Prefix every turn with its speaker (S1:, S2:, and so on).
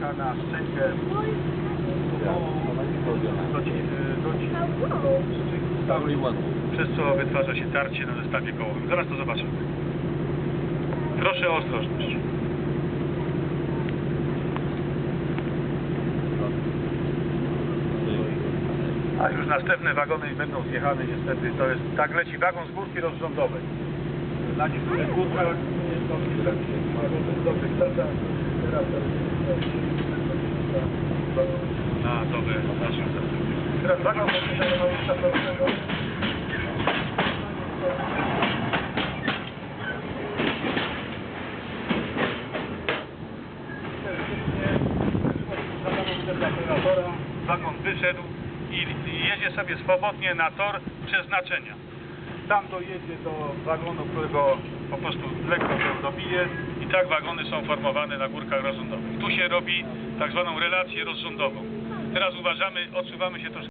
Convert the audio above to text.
S1: czeka na szczękę stałej, przez co wytwarza się tarcie na zestawie kołowym. Zaraz to zobaczymy. Proszę o ostrożność. A już następne wagony będą zjechane niestety. To jest, tak leci wagon z górki rozrządowej. Na niektórych górkach niestety wagony w dobrych statach. Teraz na naszych Teraz wagon wyszedł i jedzie sobie swobodnie na tor przeznaczenia. Tam dojedzie do wagonu, którego po prostu lekko go dobije i tak wagony są formowane na górkach rozrządowych. Tu się robi tak zwaną relację rozrządową. Teraz uważamy, odsuwamy się troszkę.